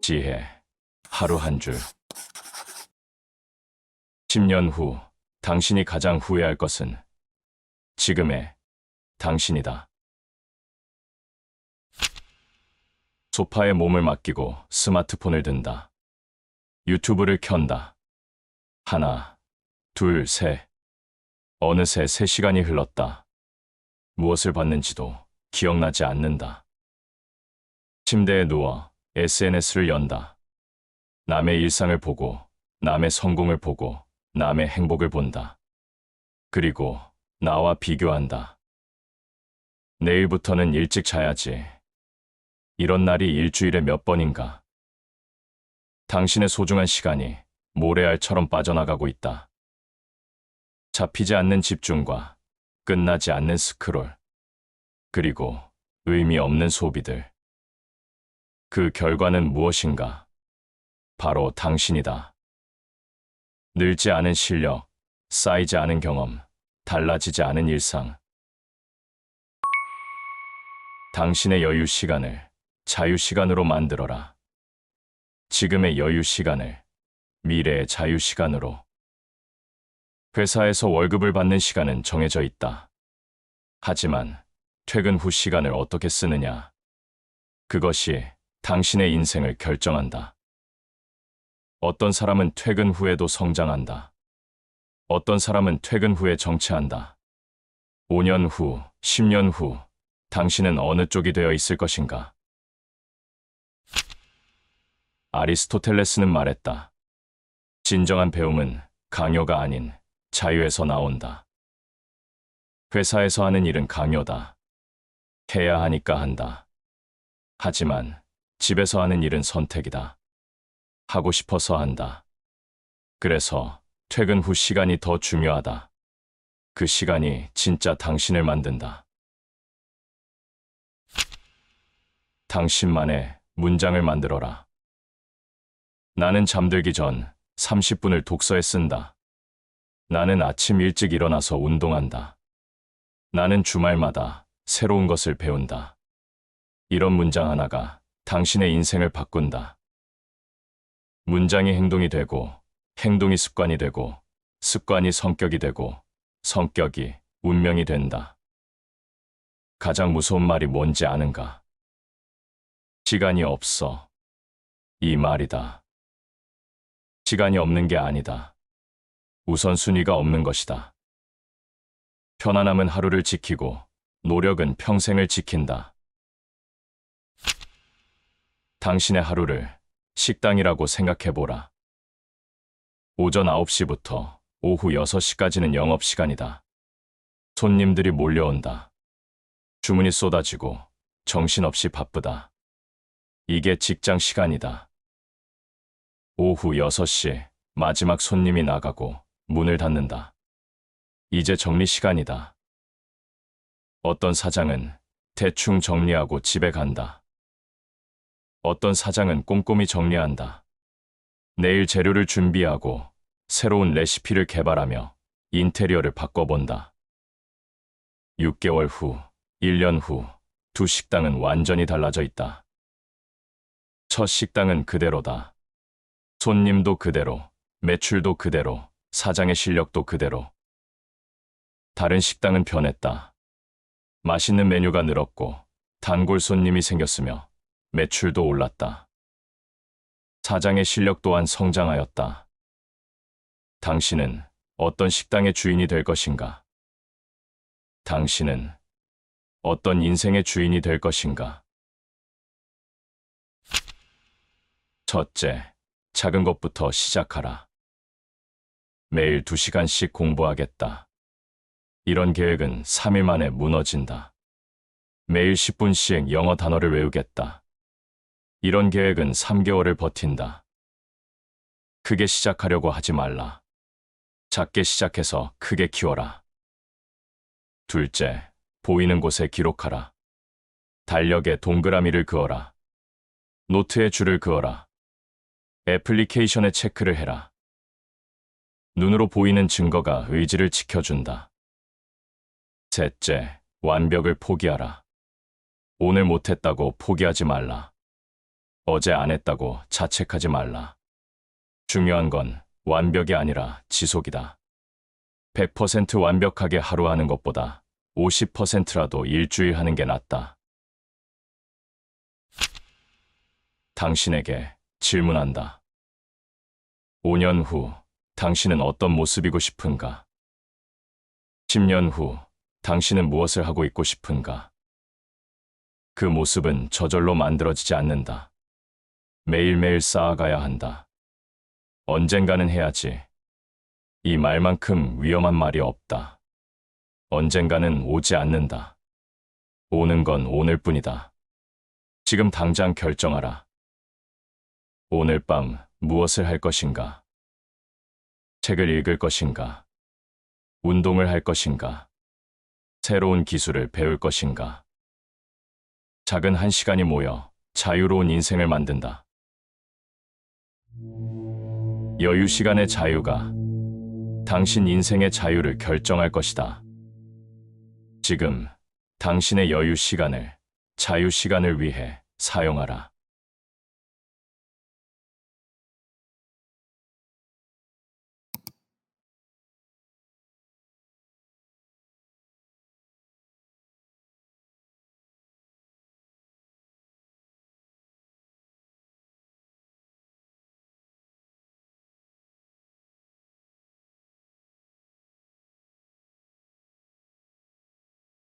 지혜, 하루 한 줄. 10년 후, 당신이 가장 후회할 것은 지금의 당신이다. 소파에 몸을 맡기고 스마트폰을 든다. 유튜브를 켠다. 하나, 둘, 셋. 어느새 세 시간이 흘렀다. 무엇을 봤는지도 기억나지 않는다. 침대에 누워 SNS를 연다. 남의 일상을 보고, 남의 성공을 보고, 남의 행복을 본다. 그리고 나와 비교한다. 내일부터는 일찍 자야지. 이런 날이 일주일에 몇 번인가. 당신의 소중한 시간이 모래알처럼 빠져나가고 있다. 잡히지 않는 집중과 끝나지 않는 스크롤, 그리고 의미 없는 소비들. 그 결과는 무엇인가? 바로 당신이다. 늘지 않은 실력, 쌓이지 않은 경험, 달라지지 않은 일상. 당신의 여유 시간을 자유 시간으로 만들어라. 지금의 여유 시간을 미래의 자유 시간으로. 회사에서 월급을 받는 시간은 정해져 있다. 하지만 퇴근 후 시간을 어떻게 쓰느냐. 그것이 당신의 인생을 결정한다. 어떤 사람은 퇴근 후에도 성장한다. 어떤 사람은 퇴근 후에 정치한다. 5년 후, 10년 후, 당신은 어느 쪽이 되어 있을 것인가? 아리스토텔레스는 말했다. 진정한 배움은 강요가 아닌 자유에서 나온다. 회사에서 하는 일은 강요다. 해야 하니까 한다. 하지만 집에서 하는 일은 선택이다. 하고 싶어서 한다. 그래서 퇴근 후 시간이 더 중요하다. 그 시간이 진짜 당신을 만든다. 당신만의 문장을 만들어라. 나는 잠들기 전 30분을 독서에 쓴다. 나는 아침 일찍 일어나서 운동한다. 나는 주말마다 새로운 것을 배운다. 이런 문장 하나가 당신의 인생을 바꾼다. 문장이 행동이 되고, 행동이 습관이 되고, 습관이 성격이 되고, 성격이 운명이 된다. 가장 무서운 말이 뭔지 아는가? 시간이 없어. 이 말이다. 시간이 없는 게 아니다. 우선순위가 없는 것이다. 편안함은 하루를 지키고, 노력은 평생을 지킨다. 당신의 하루를 식당이라고 생각해보라. 오전 9시부터 오후 6시까지는 영업시간이다. 손님들이 몰려온다. 주문이 쏟아지고 정신없이 바쁘다. 이게 직장 시간이다. 오후 6시 마지막 손님이 나가고 문을 닫는다. 이제 정리 시간이다. 어떤 사장은 대충 정리하고 집에 간다. 어떤 사장은 꼼꼼히 정리한다. 내일 재료를 준비하고 새로운 레시피를 개발하며 인테리어를 바꿔본다. 6개월 후, 1년 후, 두 식당은 완전히 달라져 있다. 첫 식당은 그대로다. 손님도 그대로, 매출도 그대로, 사장의 실력도 그대로. 다른 식당은 변했다. 맛있는 메뉴가 늘었고, 단골 손님이 생겼으며, 매출도 올랐다. 사장의 실력 또한 성장하였다. 당신은 어떤 식당의 주인이 될 것인가? 당신은 어떤 인생의 주인이 될 것인가? 첫째, 작은 것부터 시작하라. 매일 두 시간씩 공부하겠다. 이런 계획은 3일 만에 무너진다. 매일 10분씩 영어 단어를 외우겠다. 이런 계획은 3개월을 버틴다. 크게 시작하려고 하지 말라. 작게 시작해서 크게 키워라. 둘째, 보이는 곳에 기록하라. 달력에 동그라미를 그어라. 노트에 줄을 그어라. 애플리케이션에 체크를 해라. 눈으로 보이는 증거가 의지를 지켜준다. 셋째, 완벽을 포기하라. 오늘 못했다고 포기하지 말라. 어제 안 했다고 자책하지 말라. 중요한 건 완벽이 아니라 지속이다. 100% 완벽하게 하루 하는 것보다 50%라도 일주일 하는 게 낫다. 당신에게 질문한다. 5년 후 당신은 어떤 모습이고 싶은가? 10년 후 당신은 무엇을 하고 있고 싶은가? 그 모습은 저절로 만들어지지 않는다. 매일매일 쌓아가야 한다. 언젠가는 해야지. 이 말만큼 위험한 말이 없다. 언젠가는 오지 않는다. 오는 건 오늘 뿐이다. 지금 당장 결정하라. 오늘 밤 무엇을 할 것인가? 책을 읽을 것인가? 운동을 할 것인가? 새로운 기술을 배울 것인가? 작은 한 시간이 모여 자유로운 인생을 만든다. 여유 시간의 자유가 당신 인생의 자유를 결정할 것이다. 지금 당신의 여유 시간을 자유 시간을 위해 사용하라.